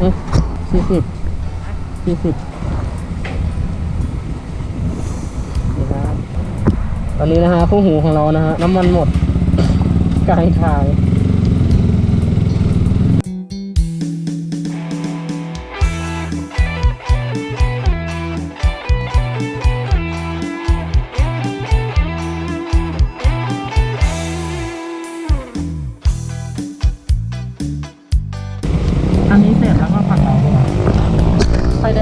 สี่สิบสี่สิบนี่ครับตอนนี้นะฮะคู่หูของเรานะฮะน้ำมันหมดกลางทาง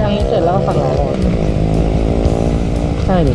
ทางนี้เสร็จแล้วก็ฝั่งเราใช่ดิ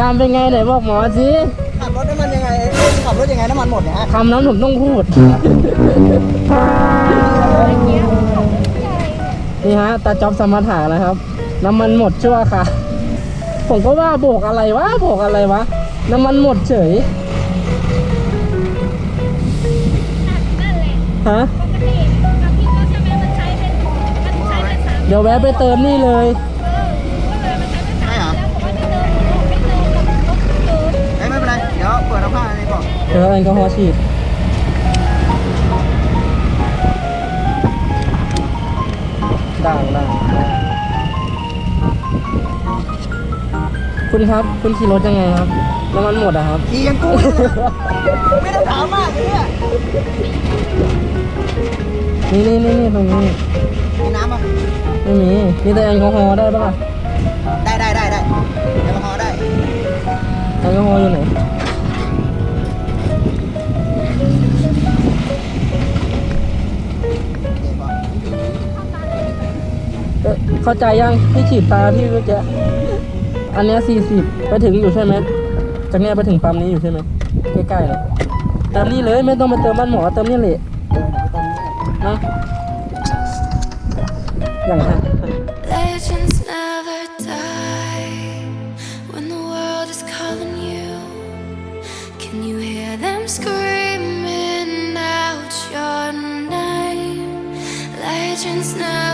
การเป็นไงไหนบอกหมอสิขับรถน้ำมันยังไงเอ้ยขับรถยังไงน้ำมันหมดเนี่ยฮะคำนั้นผมต้องพูด นี่ฮะตาจ๊อบสมถานะครับ น้ำมันหมดชั่วค่ะ ผมก็ว่าโบกอะไรวะโบกอะไรวะ น้ำมันหมดเฉยนั่นแหละฮะปกติกับพี่ก็ใช่ไหมมันใช้เป็นมันใช้เป็นสามเดี๋ยวแวะไปเติมนี่เลย ในบอกเจอแอลกอฮอล์ฉีดด่างด่างคุณครับ คุณขี่รถยังไงครับ น้ำมันหมดอะครับ ขี่กันกูเนี่ยไม่ต้องถามมากเลยเนี่ยนี่นี่นี่นี่ตรงนี้มีน้ำป่ะไม่มีมีแต่แอลกอฮอล์ได้ปะล่ะได้ได้ได้ได้แอลกอฮอล์ได้แอลกอฮอล์อยู่ไหนนี่ เข้าใจยังที่ฉีดตาพี่เมื่อกี้อันเนี้สี่สิบไปถึงอยู่ใช่ไหมจากเนี้ยไปถึงปั๊มนี้อยู่ใช่ไหมใกล้ๆเลยเติมนี่เลยไม่ต้องไปเติมบ้านหมอเติมนี่แหละเออยวไปตรงนี้นาะอย่างฮะ Legends never die when the world is calling you. Can you hear them screaming out your name? Legends never.